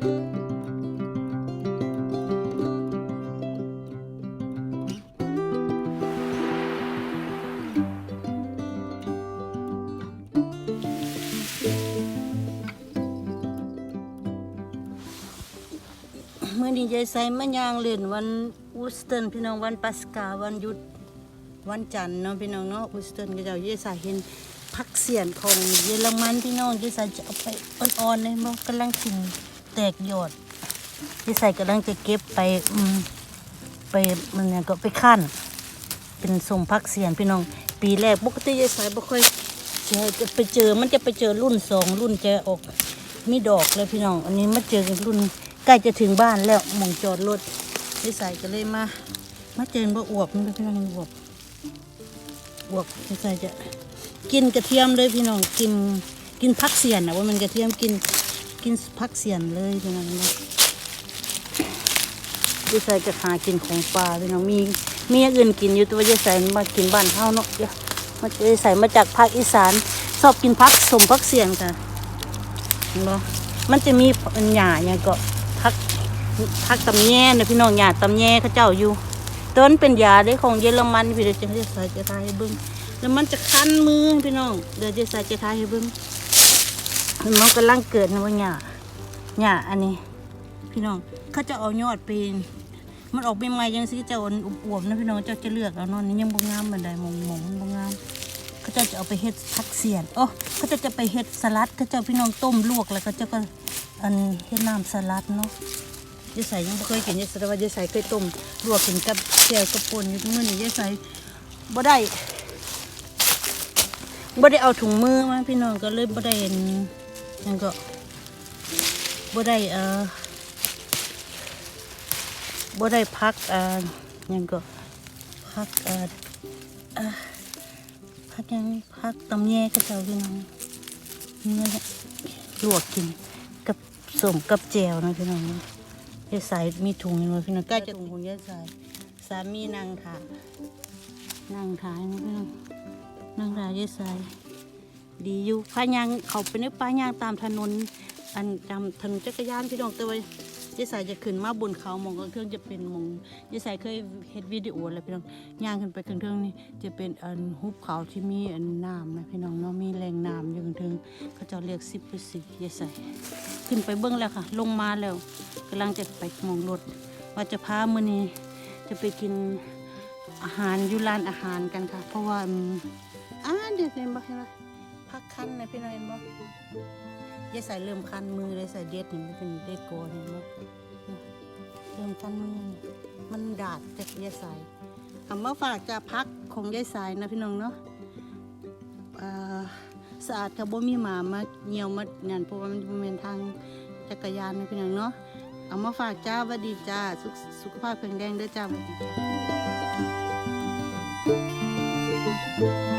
เมื่อนี้ยายใส่มะยางเล่นวันอูสเตินพี่น้องวันปัสกาวันหยุดวันจันทร์เนาะพี่น้องเนาะอูสเตินก็จะเอายายใส่เห็นผักเสียนของเยอรมันพี่น้องยายใส่จะเอาไปอ่อนๆเลยมันกำลังถึงแต กยอดยายใส่กำลังจะเก็บไปอืไปมันเนี่ยก็ไปขั้น เป็นสมพักเสียนพี่น้อง ปีแรกปกติยายสายบ่ค่อยจะจะไปเจอมันจะไปเจอรุ่นสองรุ่นจะออกมีดอกเลยพี่น้อง อันนี้มาเจอกันรุ่นใกล้จะถึงบ้านแล้วหมองจอดรถยายสายก็เลยมามาเจอว่าอวบนี่พี่น้องอวบอวบยายสายจะกินกระเทียมเลยพี่น้องกินกินพักเสียนนะว่ามันกระเทียมกิน กินพักเสียนเลยพี่น้องนะยายใส่จะหากินของปลาพี่น้องมีมีอย่างอื่นกินอยู่แตัวยายใส่มากินบ้านเฮาเนาะเดี๋ยวมายายใส่มาจากภาคอีสานชอบกินพักสมพักเสียงค่ะเนบ่มันจะมีหญ้าอย่างก็พักพักตำแย่นะพี่น้องหญ้าตำแย่เขาเจ้าอยู่ต้นเป็นยาได้ของเยอรมันพี่เดี๋ยวจะใส่จะทายให้เบิ่งแล้วมันจะคันมือพี่น้องเดี๋ยวยายใส่จะทายให้เบิ่ง มันกำลังเกิดนะว่าหญ้าหญ้าอันนี้ พี่น้องเขาจะเอายอดเป็นมันออกใหม่ๆยังสิเจ้าอันอวบๆนะพี่น้องเจ้าจะเลือกเอานอนนี่ยังบ่งามเหมือนใดมองมันบ่งามเขาจ้าจะเอาไปเฮ็ดผักเสียนโอ้เขาจ้าจะไปเฮ็ดสลัดเขาเจ้าพี่น้องต้มลวกแล้วก็เจ้าก็อันเฮ็ดน้ำสลัดเนาะยายใส่ยังบ่เคยกินยายใส่ว่ายายใส่เคยต้มลวกกินกับแจ่วกับป่นอยู่มื้อนี้ยายใส่บ่ได้บ่ได้เอาถุงมือมาพี่น้องก็เลยบ่ได้อัน หยังก็บ่ได้เอ่อบ่ได้พักเอ่อยังก็พักเอ่อพักยังพักตำแยก็เจ้าพี่น้องนี่แหละลวกกินกับสมกับแจวนะพี่น้องยายสายมีถุงอยู่พี่น้องใกล้จะถุงของยายสายสามีนั่งถ่านั่งถ่ายนะพี่น้องนั่งถายายสาย ดีอยู่พายางเขาไปในป้ายางตามถนน อันจำถนนจักรยานพี่น้องแต่ว่ายายสายจะขึ้นมาบนเขามองกเครื่องจะเป็นมองยายสายเคยเฮ็ดวิดีโอแล้วพี่น้องย่างขึ้นไปเครื่องนี่จะเป็นอันหุบเขาที่มีอันน้ำนะพี่น้องเนาะมีแหล่งน้ำอยู่เครื่องเขาจะเรียกซิปซียายสายขึ้นไปเบื้องแล้วค่ะ ลงมาแล้วกำลังจะไปมองรถว่าจะพามื้อนี้จะไปกินอาหารอยู่ร้านอาหารกันค่ะ เพราะว่าอ่าเดี๋ยวเห็นบ่เห็นบ่ พักคันนะพี่น้องเห็นบ่ยายใส่เริ่มคันมือเลยใส่เด็ดนี่มันเป็นเด็ดโกนเห็นไหมเริ่มคันมือมันดาดจากยายใส่คำว่าฝากจะพักของยายใส่นะพี่น้องเนาะอ่าสะอาดกับบ่มีหมามาเหี่ยวมาเนี่ยเพราะว่ามันเป็นทางจักรยานนะพี่น้องเนาะเอามาฝากจ้าวัดดีจ้าสุขสุขภาพแข็งแรงเด้อจ้าวัดดีจ้า